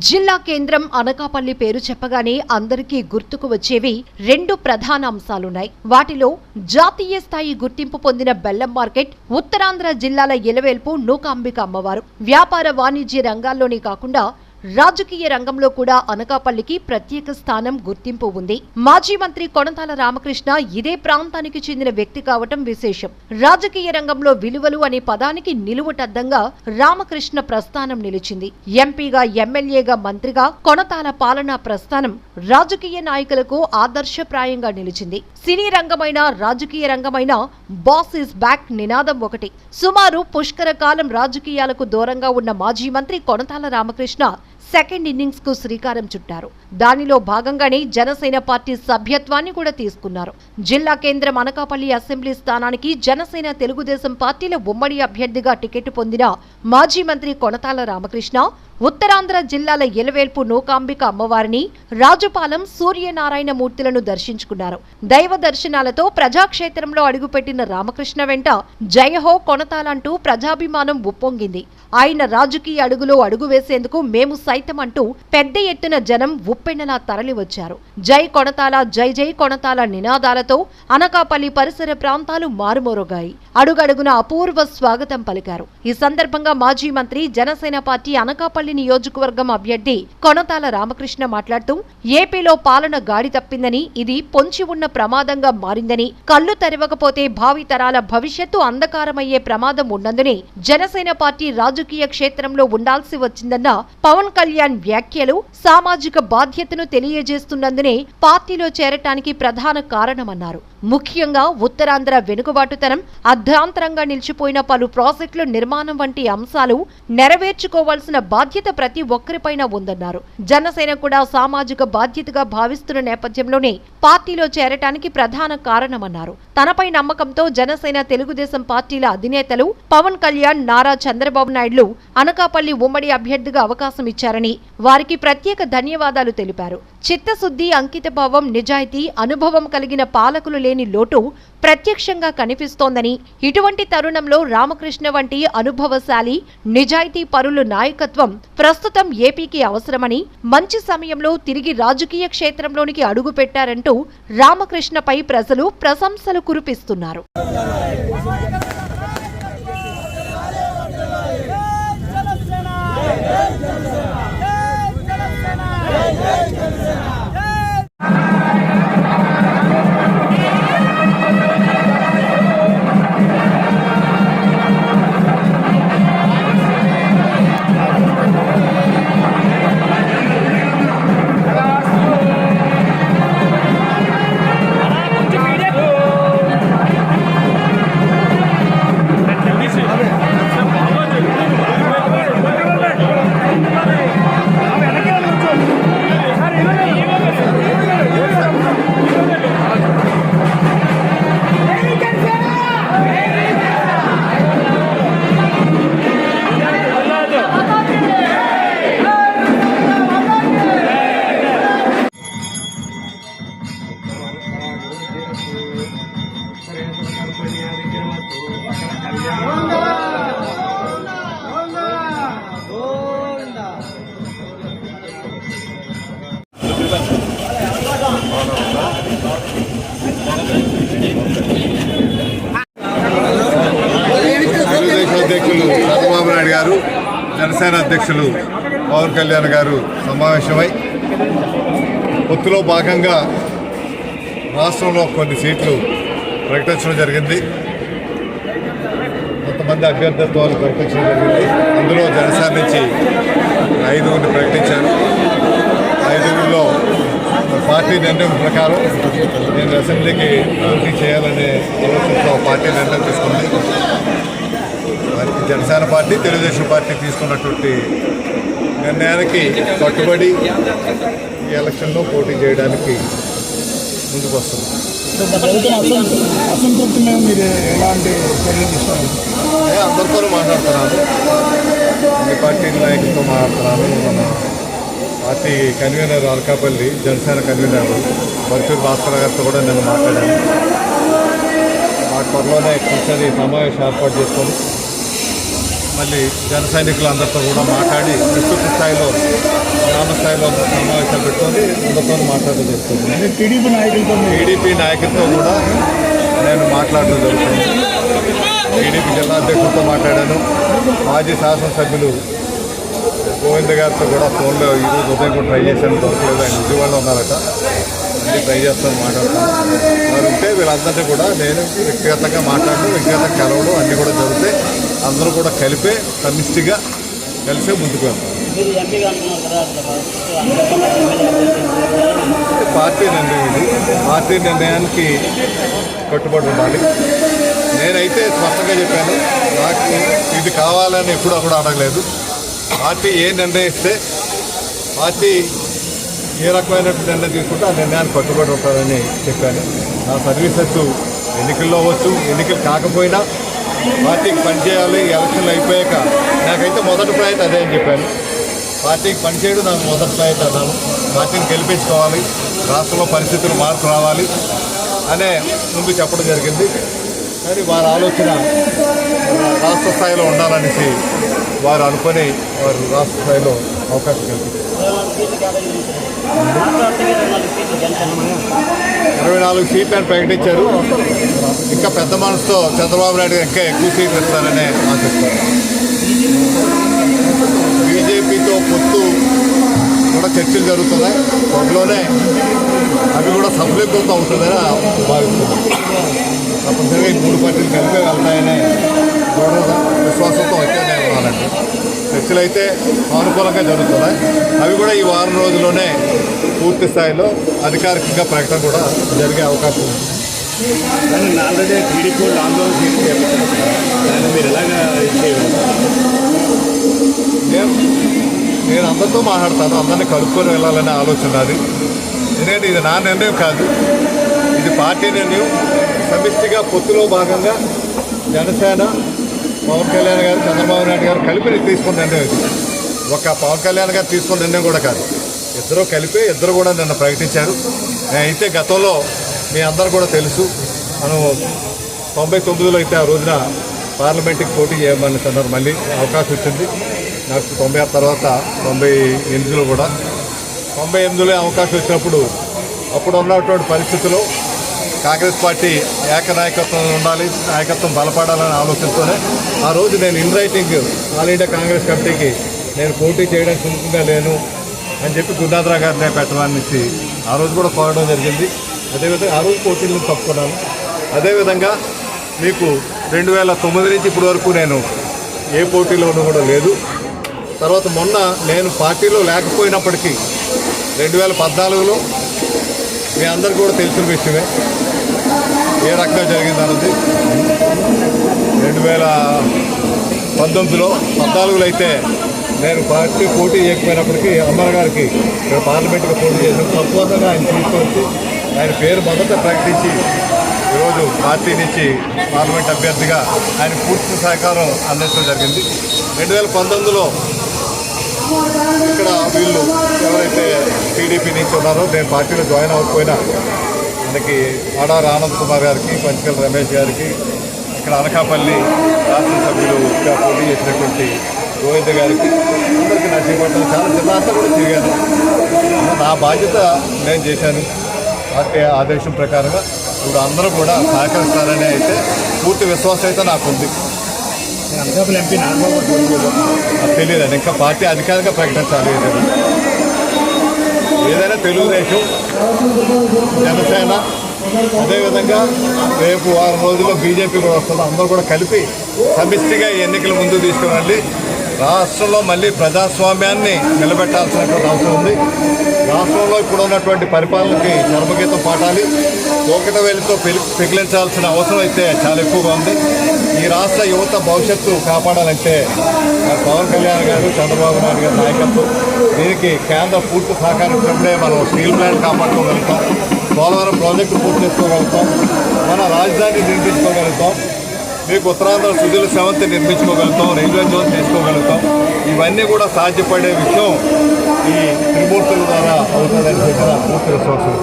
జిల్లా కేంద్రం అనకాపల్లి పేరు చెప్పగానే అందరికీ గుర్తుకు వచ్చేవి రెండు ప్రధాన అంశాలున్నాయి. వాటిలో జాతీయ స్థాయి గుర్తింపు పొందిన బెల్లం మార్కెట్ ఉత్తరాంధ్ర జిల్లాల ఎలవేల్పు నూకాంబిక అమ్మవారు. వ్యాపార వాణిజ్య రంగాల్లోనే కాకుండా రాజకీయ రంగంలో కూడా అనకాపల్లికి ప్రత్యేక స్థానం గుర్తింపు ఉంది. మాజీ మంత్రి కొనతాల రామకృష్ణ ఇదే ప్రాంతానికి చెందిన వ్యక్తి కావటం విశేషం. రాజకీయ రంగంలో విలువలు అనే పదానికి నిలువుటద్దంగా రామకృష్ణ ప్రస్థానం నిలిచింది. ఎంపీగా ఎమ్మెల్యేగా మంత్రిగా కొనతాల పాలనా ప్రస్థానం రాజకీయ నాయకులకు ఆదర్శప్రాయంగా నిలిచింది. సినీ రంగమైన రాజకీయ రంగమైన బాస్ ఇస్ బ్యాక్ నినాదం ఒకటి. సుమారు పుష్కర కాలం రాజకీయాలకు దూరంగా ఉన్న మాజీ మంత్రి కొనతాల రామకృష్ణ సెకండ్ ఇన్నింగ్స్కు శ్రీకారం చుట్టారు. దానిలో భాగంగానే జనసేన పార్టీ సభ్యత్వాన్ని కూడా తీసుకున్నారు. జిల్లా కేంద్రం అనకాపల్లి అసెంబ్లీ స్థానానికి జనసేన తెలుగుదేశం పార్టీల ఉమ్మడి అభ్యర్థిగా టికెట్ పొందిన మాజీ మంత్రి కొనతాల రామకృష్ణ ఉత్తరాంధ్ర జిల్లాల ఎలవేల్పు నూకాంబిక అమ్మవారిని రాజుపాలెం సూర్యనారాయణ మూర్తులను దర్శించుకున్నారు. దైవ దర్శనాలతో ప్రజాక్షేత్రంలో అడుగుపెట్టిన రామకృష్ణ వెంట జయహో కొనతాలంటూ ప్రజాభిమానం ఉప్పొంగింది. ఆయన రాజకీయ అడుగులో అడుగు వేసేందుకు మేము సైతం అంటూ పెద్ద ఎత్తున జనం ఉప్పెన్నలా తరలివచ్చారు. జై కొణతాల జై జై కొణతాల నినాదాలతో అనకాపల్లి పరిసర ప్రాంతాలు మారుమోరుగాయి. అడుగడుగున అపూర్వ స్వాగతం పలికారు. ఈ సందర్భంగా మాజీ మంత్రి జనసేన పార్టీ అనకాపల్లి నియోజకవర్గం అభ్యర్థి కొనతాల రామకృష్ణ మాట్లాడుతూ ఏపీలో పాలన గాడి తప్పిందని ఇది పొంచి ఉన్న ప్రమాదంగా మారిందని కళ్ళు తెరవకపోతే భావి తరాల భవిష్యత్తు అంధకారమయ్యే ప్రమాదం ఉన్నందునే జనసేన పార్టీ రాజకీయ క్షేత్రంలో ఉండాల్సి వచ్చిందన్న పవన్ కళ్యాణ్ వ్యాఖ్యలు సామాజిక బాధ్యతను తెలియజేస్తున్నందునే పార్టీలో చేరటానికి ప్రధాన కారణమన్నారు. ముఖ్యంగా ఉత్తరాంధ్ర వెనుకబాటుతనం అర్ధాంతరంగా నిలిచిపోయిన పలు ప్రాజెక్టుల నిర్మాణం వంటి అంశాలు నెరవేర్చుకోవాల్సిన బాధ్యత ప్రతి ఒక్కరిపైన ఉందన్నారు. జనసేన కూడా సామాజిక బాధ్యతగా భావిస్తున్న నేపథ్యంలోనే పార్టీలో చేరటానికి ప్రధాన కారణమన్నారు. తనపై నమ్మకంతో జనసేన తెలుగుదేశం పార్టీల అధినేతలు పవన్ కళ్యాణ్ నారా చంద్రబాబు నాయుడులు అనకాపల్లి ఉమ్మడి అభ్యర్థిగా అవకాశం ఇచ్చారని వారికి ప్రత్యేక ధన్యవాదాలు తెలిపారు. చిత్తశుద్ధి అంకితభావం నిజాయితీ అనుభవం కలిగిన పాలకులు లేని లోటు ప్రత్యక్షంగా కనిపిస్తోందని ఇటువంటి తరుణంలో రామకృష్ణ వంటి అనుభవశాలి నిజాయితీ పరులు నాయకత్వం ప్రస్తుతం ఏపీకి అవసరమని మంచి సమయంలో తిరిగి రాజకీయ క్షేత్రంలోనికి అడుగుపెట్టారంటూ రామకృష్ణపై ప్రజలు ప్రశంసలు కురిపిస్తున్నారు. జనసేన అధ్యక్షులు పవన్ కళ్యాణ్ గారు సమావేశమై పొత్తులో భాగంగా రాష్ట్రంలో కొన్ని సీట్లు ప్రకటించడం జరిగింది. కొంతమంది అభ్యర్థిత్వాలు ప్రకటించడం జరిగింది. అందులో జనసేన నుంచి ఐదుగురిని ప్రకటించారు. ఐదుగురిలో పార్టీ నిర్ణయం ప్రకారం నేను అసెంబ్లీకి పోటీ చేయాలనే ఆలోచనతో పార్టీ నిర్ణయం తీసుకుంది. జనసేన పార్టీ తెలుగుదేశం పార్టీ తీసుకున్నటువంటి నిర్ణయానికి కట్టుబడి ఈ ఎలక్షన్లో పోటీ చేయడానికి ముందుకు వస్తుంది గత ప్రభుత్వం అసం అసంతృప్తి మీద మీరు ఎలాంటి చర్యలు తీసుకోవాలి? నేను అందరితో మాట్లాడుతున్నాను. అన్ని పార్టీ నాయకులతో మాట్లాడుతున్నాను. మన party convener Anakapalli Janasena convener Barchuru Bhaskar గారితో కూడా నేను మాట్లాడాను. ఆ త్వరలోనే కూర్చొని సమావేశం ఏర్పాటు చేసుకొని మళ్ళీ జన సైనికులందరితో కూడా మాట్లాడి విస్తృత స్థాయిలో స్థాయిలో సమావేశాలు పెట్టుకొని అందరితో మాట్లాడడం జరుగుతుంది. టీడీపీ నాయకులతో టీడీపీ నాయకులతో కూడా నేను మాట్లాడడం జరుగుతుంది. టీడీపీ జిల్లా అధ్యక్షులతో మాట్లాడాను. మాజీ శాసనసభ్యులు గోవింద్ గారితో కూడా ఫోన్లో ఈరోజు ఉదయం కూడా ట్రై చేశాను. దొరకలేదు ఆయన విజయవాడలో ఉన్నారట. అన్ని ట్రై చేస్తాను మాట్లాడతాను. వారు ఉంటే వీళ్ళందరినీ కూడా నేను వ్యక్తిగతంగా మాట్లాడడం వ్యక్తిగతంగా కలవడం అన్నీ కూడా జరుగుతాయి అందరూ కూడా కలిపే సమిష్టిగా కలిసే ముందుకు వెళ్తాం. పార్టీ నిర్ణయం ఇది. పార్టీ నిర్ణయానికి కట్టుబడి ఉండాలి. నేనైతే స్పష్టంగా చెప్పాను నాకు ఇది కావాలని ఎప్పుడూ కూడా అడగలేదు. పార్టీ ఏ నిర్ణయిస్తే పార్టీ ఏ రకమైన నిర్ణయం తీసుకుంటే ఆ నిర్ణయానికి కట్టుబడి ఉంటారని చెప్పాను. నా సర్వీసెస్ ఎన్నికల్లో అవ్వచ్చు ఎన్నికలు కాకపోయినా పార్టీకి పనిచేయాలి ఎలక్షన్లు అయిపోయాక నాకైతే మొదటి ప్రయత్నం అదే అని చెప్పాను. పార్టీకి పనిచేయడం నాకు మొదటి ప్రయత్నం అన్నాను పార్టీని గెలిపించుకోవాలి రాష్ట్రంలో పరిస్థితులు మార్పు రావాలి అనే ముందు చెప్పడం జరిగింది. కానీ వారి ఆలోచన రాష్ట్ర స్థాయిలో ఉండాలనేసి వారు అనుకొని వారు రాష్ట్ర స్థాయిలో అవకాశం కల్పించారు. ఇరవై నాలుగు సీట్లు అని ప్రకటించారు. ఇంకా పెద్ద మనసుతో చంద్రబాబు నాయుడు ఇంకా ఎక్కువ సీట్లు ఇస్తారనే ఆశిస్తారు బీజేపీతో పొత్తు కూడా చర్చలు జరుగుతున్నాయి. త్వరలోనే అవి కూడా సఫలీకృతం అవుతుందని భావిస్తున్నాం తప్పనిసరిగా ఈ మూడు పార్టీలు కలిపే వెళ్తాయనే విశ్వాసంతో అయితే ఉన్నానండి చర్చలు అయితే సానుకూలంగా జరుగుతున్నాయి. అవి కూడా ఈ వారం రోజుల్లోనే పూర్తి స్థాయిలో అధికారికంగా ప్రకటన కూడా జరిగే అవకాశం ఉంది. ఆల్రెడీ టీడీపీ ఆందోళన మీరు ఎలాగా నేను అందరితో మాట్లాడతాను. అందరినీ కలుపుకొని వెళ్ళాలనే ఆలోచన అది ఎందుకంటే ఇది నా నిర్ణయం కాదు. ఇది పార్టీ నిర్ణయం. సమిష్టిగా పొత్తులో భాగంగా జనసేన పవన్ కళ్యాణ్ గారు చంద్రబాబు నాయుడు గారు కలిపి తీసుకుని నిర్ణయం ఒక పవన్ కళ్యాణ్ గారు తీసుకున్న నిర్ణయం కూడా కాదు. ఇద్దరు కలిపి ఇద్దరు కూడా నిన్న ప్రకటించారు. అయితే గతంలో మీ అందరు కూడా తెలుసు. మనం తొంభై తొమ్మిదిలో అయితే ఆ రోజున పార్లమెంట్కి పోటీ చేయమని అన్నారు మళ్ళీ అవకాశం వచ్చింది. నాకు తొంభై ఆరు తర్వాత తొంభై ఎనిమిదిలో కూడా. తొంభై ఎనిమిదిలో అవకాశం వచ్చినప్పుడు అప్పుడు ఉన్నటువంటి పరిస్థితుల్లో కాంగ్రెస్ పార్టీ ఏకనాయకత్వం ఉండాలి నాయకత్వం బలపడాలనే ఆలోచనతోనే ఆ రోజు నేను in writing All India Congress కమిటీకి నేను పోటీ చేయడానికి సుముఖంగా లేను అని చెప్పి గురునాథరావు గారిని పెట్టడానికి ఆ రోజు కూడా కోరడం జరిగింది. అదేవిధంగా ఆ రోజు పోటీలను తప్పుకున్నాను. అదేవిధంగా మీకు రెండు వేల తొమ్మిది నుంచి ఇప్పటి వరకు నేను ఏ పోటీలోనూ కూడా లేదు. తర్వాత మొన్న నేను పార్టీలో లేకపోయినప్పటికీ రెండు వేల పద్నాలుగులో మీ అందరికీ కూడా తెలిసిన విషయమే. ఏ రకంగా జరిగింది అన్నది? రెండు వేల పంతొమ్మిదిలో పద్నాలుగులో అయితే నేను పార్టీ పోటీ చేయకపోయినప్పటికీ అమ్మర్ గారికి ఇక్కడ పార్లమెంట్కి పోటీ చేసిన సంపూర్ణంగా ఆయన తీసుకొచ్చి ఆయన పేరు మొదట ప్రకటించి ఈరోజు పార్టీ నుంచి పార్లమెంట్ అభ్యర్థిగా ఆయన పూర్తి సహకారం అందించడం జరిగింది. రెండు వేల పంతొమ్మిదిలో ఇక్కడ వీళ్ళు ఎవరైతే టీడీపీ నుంచి ఉన్నారో నేను పార్టీలో జాయిన్ అవ్వకపోయినా మనకి ఆడారు ఆనంద్ కుమార్ గారికి పంచకల్ రమేష్ గారికి ఇక్కడ అనకాపల్లి శాసనసభ్యులుగా పోటీ చేసినటువంటి గోవింద గారికి అందరికీ నా చేపట్టాను చాలా జిల్లా అంతా కూడా తిరిగాను. నా బాధ్యత నేను చేశాను. పార్టీ ఆదేశం ప్రకారంగా ఇప్పుడు అందరూ కూడా సహకరిస్తారని అయితే పూర్తి విశ్వాసం అయితే నాకుంది. తెలియదండి. ఇంకా పార్టీ అధికారికంగా ప్రకటించాలి ఏదైనా. ఏదైనా తెలుగుదేశం జనసేన అదేవిధంగా రేపు వారం రోజుల్లో బీజేపీ కూడా వస్తుంది. అందరూ కూడా కలిపి సమిష్టిగా ఈ ఎన్నికల ముందు తీసుకురండి. రాష్ట్రంలో మళ్ళీ ప్రజాస్వామ్యాన్ని నిలబెట్టాల్సినటువంటి అవసరం ఉంది. రాష్ట్రంలో ఇప్పుడు ఉన్నటువంటి పరిపాలనకి చర్మగీతం పాటాలి. కోకట వేలితో పెలి పెగిలించాల్సిన అవసరం అయితే చాలా ఎక్కువగా ఉంది. ఈ రాష్ట్ర యువత భవిష్యత్తు కాపాడాలంటే పవన్ కళ్యాణ్ గారు చంద్రబాబు నాయుడు గారి నాయకత్వం దీనికి కేంద్ర పూర్తి సహకరించినప్పుడే మనం స్టీల్ ప్లాంట్ కాపాడుకోగలుగుతాం. పోలవరం ప్రాజెక్టు పూర్తి చేసుకోగలుగుతాం. మన రాజధాని నిర్మించుకోగలుగుతాం. మీకు ఉత్తరాంధ్ర సుజల సెవంతి నిర్మించుకోగలుగుతాం రైల్వే జోన్ తీసుకోగలుగుతాం ఇవన్నీ కూడా సాధ్యపడే విషయం ఈ త్రిమూర్తుల ద్వారా అవుతుందని చెప్పిన పూర్తి విశ్వాసం